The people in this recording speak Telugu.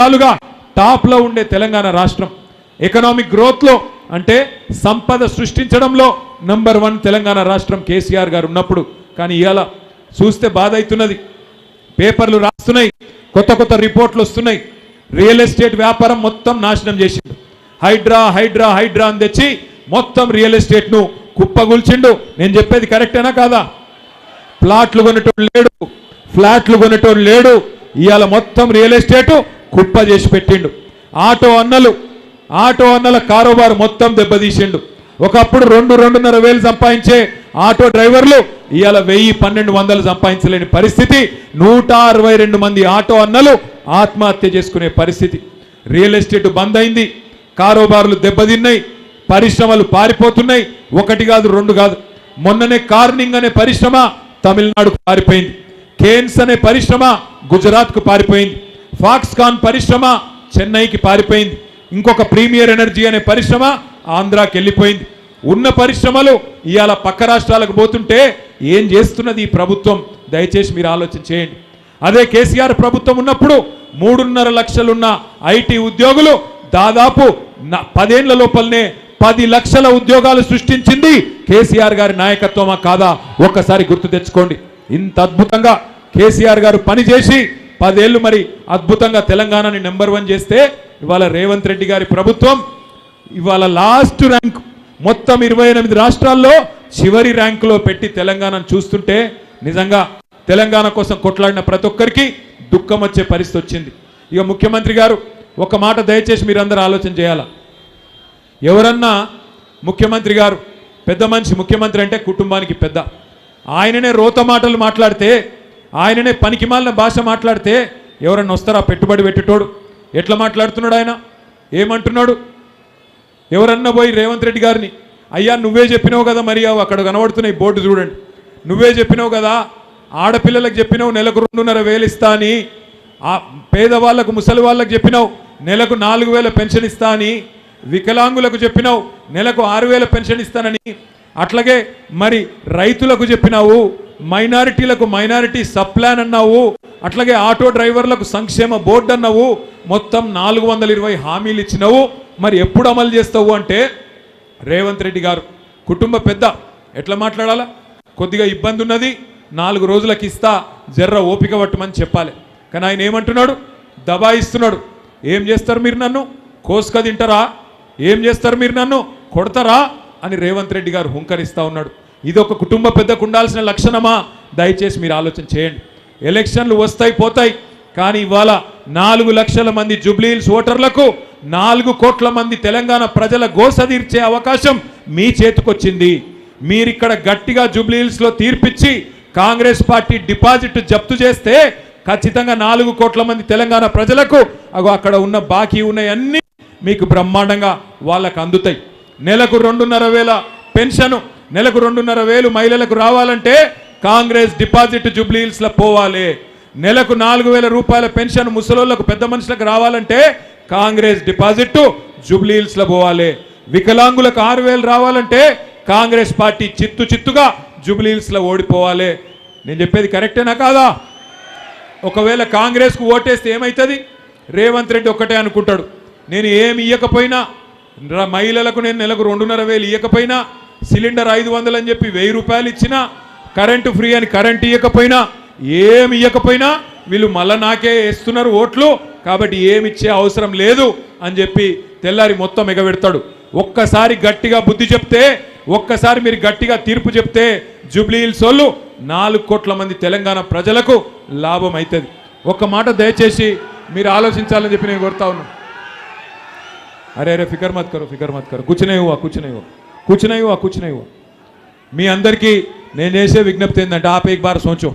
విధాలుగా టాప్లో ఉండే తెలంగాణ రాష్ట్రం. ఎకనామిక్ గ్రోత్లో అంటే సంపద సృష్టించడంలో నంబర్ వన్ తెలంగాణ రాష్ట్రం కేసీఆర్ గారు ఉన్నప్పుడు. కానీ ఇవాళ చూస్తే బాధ అవుతున్నది పేపర్లు రాస్తున్నాయి. కొత్త కొత్త రిపోర్ట్లు వస్తున్నాయి. రియల్ ఎస్టేట్ వ్యాపారం మొత్తం నాశనం చేసిండు. హైడ్రా హైడ్రా హైడ్రా అని తెచ్చి మొత్తం రియల్ ఎస్టేట్ను కుప్పగూల్చిండు. నేను చెప్పేది కరెక్టేనా కాదా? ప్లాట్లు కొనేటోడు లేడు. ఫ్లాట్లు కొనేటోడు లేడు. ఇవాళ మొత్తం రియల్ ఎస్టేట్ కుప్ప చేసి పెట్టిండు. ఆటో అన్నలు ఆటో అన్నల కారోబారు మొత్తం దెబ్బతీసిండు. ఒకప్పుడు రెండు రెండున్నర వేలు సంపాదించే ఆటో డ్రైవర్లు ఇవాళ వెయ్యి పన్నెండు వందలు సంపాదించలేని పరిస్థితి. నూట అరవై రెండు మంది ఆటో అన్నలు ఆత్మహత్య చేసుకునే పరిస్థితి. రియల్ ఎస్టేట్ బంద్ అయింది. కారోబార్లు దెబ్బతిన్నాయి. పరిశ్రమలు పారిపోతున్నాయి. ఒకటి కాదు రెండు కాదు. మొన్ననే కార్నింగ్ అనే పరిశ్రమ తమిళనాడుకు పారిపోయింది. కేన్స్ అనే పరిశ్రమ గుజరాత్కు పారిపోయింది. ఫాక్స్కాన్ పరిశ్రమ చెన్నైకి పారిపోయింది. ఇంకొక ప్రీమియర్ ఎనర్జీ అనే పరిశ్రమ ఆంధ్రాకి వెళ్ళిపోయింది. ఉన్న పరిశ్రమలు ఇవాళ పక్క రాష్ట్రాలకు పోతుంటే ఏం చేస్తున్నది ఈ ప్రభుత్వం? దయచేసి మీరు ఆలోచన చేయండి. అదే కేసీఆర్ ప్రభుత్వం ఉన్నప్పుడు మూడున్నర లక్షలున్న ఐటీ ఉద్యోగులు దాదాపు న- పదేళ్ళ లోపలనే పది లక్షల ఉద్యోగాలు సృష్టించింది కేసీఆర్ గారి నాయకత్వమా కాదా? ఒక్కసారి గుర్తు తెచ్చుకోండి. ఇంత అద్భుతంగా కేసీఆర్ గారు పనిచేసి పదేళ్ళు మరి అద్భుతంగా తెలంగాణని నెంబర్ వన్ చేస్తే ఇవాళ రేవంత్ రెడ్డి గారి ప్రభుత్వం ఇవాళ లాస్ట్ ర్యాంక్ మొత్తం ఇరవై ఎనిమిది రాష్ట్రాల్లో చివరి ర్యాంకులో పెట్టి తెలంగాణను చూస్తుంటే నిజంగా తెలంగాణ కోసం కొట్లాడిన ప్రతి ఒక్కరికి దుఃఖం వచ్చే పరిస్థితి వచ్చింది. ఇక ముఖ్యమంత్రి గారు ఒక మాట దయచేసి మీరందరూ ఆలోచన చేయాలా? ఎవరన్నా ముఖ్యమంత్రి గారు పెద్ద మనిషి ముఖ్యమంత్రి అంటే కుటుంబానికి పెద్ద. ఆయననే రోత మాటలు మాట్లాడితే ఆయననే పనికిమాలిన భాష మాట్లాడితే ఎవరన్నా వస్తారా? పెట్టుబడి పెట్టేటోడు. ఎట్లా మాట్లాడుతున్నాడు ఆయన? ఏమంటున్నాడు? ఎవరన్నా పోయి రేవంత్ రెడ్డి గారిని అయ్యా నువ్వే చెప్పినావు కదా మరి అక్కడ కనబడుతున్నాయి బోర్డు చూడండి. నువ్వే చెప్పినావు కదా ఆడపిల్లలకు చెప్పినావు నెలకు రెండున్నర వేలు ఇస్తా అని. ఆ పేదవాళ్ళకు ముసలి వాళ్ళకు చెప్పినావు నెలకు నాలుగు వేల పెన్షన్ ఇస్తా అని. వికలాంగులకు చెప్పినావు నెలకు ఆరు వేల పెన్షన్ ఇస్తానని. అట్లాగే మరి రైతులకు చెప్పినావు మైనారిటీలకు మైనారిటీ సప్లాన్ అన్నావు అట్లాగే ఆటో డ్రైవర్లకు సంక్షేమ బోర్డు అన్నావు మొత్తం నాలుగు వందల ఇరవై హామీలు ఇచ్చినావు. మరి ఎప్పుడు అమలు చేస్తావు అంటే రేవంత్ రెడ్డి గారు. కుటుంబ పెద్ద ఎట్లా మాట్లాడాలా? కొద్దిగా ఇబ్బంది ఉన్నది నాలుగు రోజులకు ఇస్తా జర్ర ఓపిక పట్టమని చెప్పాలి. కానీ ఆయన ఏమంటున్నాడు? దబాయిస్తున్నాడు. ఏం చేస్తారు మీరు నన్ను? కోసుక తింటారా? ఏం చేస్తారు మీరు నన్ను? కొడతారా? అని రేవంత్ రెడ్డి గారు హుంకరిస్తూ ఉన్నాడు. ఇది ఒక కుటుంబ పెద్దకు ఉండాల్సిన లక్షణమా? దయచేసి మీరు ఆలోచన చేయండి. ఎలక్షన్లు వస్తాయి పోతాయి. కానీ ఇవాళ నాలుగు లక్షల మంది జుబ్లీహిల్స్ ఓటర్లకు నాలుగు కోట్ల మంది తెలంగాణ ప్రజల గోస తీర్చే అవకాశం మీ చేతికొచ్చింది. మీరిక్కడ గట్టిగా జుబ్లీహిల్స్లో తీర్పిచ్చి కాంగ్రెస్ పార్టీ డిపాజిట్ జప్తు చేస్తే ఖచ్చితంగా నాలుగు కోట్ల మంది తెలంగాణ ప్రజలకు అగో అక్కడ ఉన్న బాకీ ఉన్నాయన్నీ మీకు బ్రహ్మాండంగా వాళ్ళకు అందుతాయి నెలకు రెండున్నర వేల పెన్షన్ నెలకు రెండున్నర వేలు మహిళలకు రావాలంటే కాంగ్రెస్ డిపాజిట్ జూబ్లీహిల్స్లో పోవాలి. నెలకు నాలుగు వేల రూపాయల పెన్షన్ ముసలోళ్ళకు పెద్ద మనుషులకు రావాలంటే కాంగ్రెస్ డిపాజిట్ జూబ్లీహిల్స్లో పోవాలి. వికలాంగులకు ఆరు వేలు రావాలంటే కాంగ్రెస్ పార్టీ చిత్తు చిత్తుగా జూబ్లీహిల్స్లో ఓడిపోవాలి. నేను చెప్పేది కరెక్టేనా కాదా? ఒకవేళ కాంగ్రెస్కు ఓటేస్తే ఏమవుతుంది రేవంత్ రెడ్డి ఒక్కటే అనుకుంటాడు. నేను ఏమి ఇయ్యకపోయినా మహిళలకు నేను నెలకు రెండున్నర వేలు ఇయ్యకపోయినా సిలిండర్ ఐదు వందలు అని చెప్పి వెయ్యి రూపాయలు ఇచ్చినా కరెంటు ఫ్రీ అని కరెంట్ ఇవ్వకపోయినా ఏమి ఇవ్వకపోయినా వీళ్ళు మళ్ళా నాకే వేస్తున్నారు ఓట్లు కాబట్టి ఏమి ఇచ్చే అవసరం లేదు అని చెప్పి తెల్లారి మొత్తం ఎగబెడతాడు. ఒక్కసారి గట్టిగా బుద్ధి చెప్తే ఒక్కసారి మీరు గట్టిగా తీర్పు చెప్తే జూబ్లీ హిల్స్ వాళ్ళు నాలుగు కోట్ల మంది తెలంగాణ ప్రజలకు లాభం అవుతుంది ఒక్క మాట దయచేసి మీరు ఆలోచించాలని చెప్పి నేను కోరుతా ఉన్నా. అరే అరే ఫికర్ మత్ కరు ఫికర్ మత్ కరు కూర్చునే హువా కూర్చునే హువా కూర్చునే హువా కూర్చునే హువా మీ అందరికీ నేను చేసే విజ్ఞప్తి ఏంటంటే ఆప్ ఏక్ బార్ సోచో.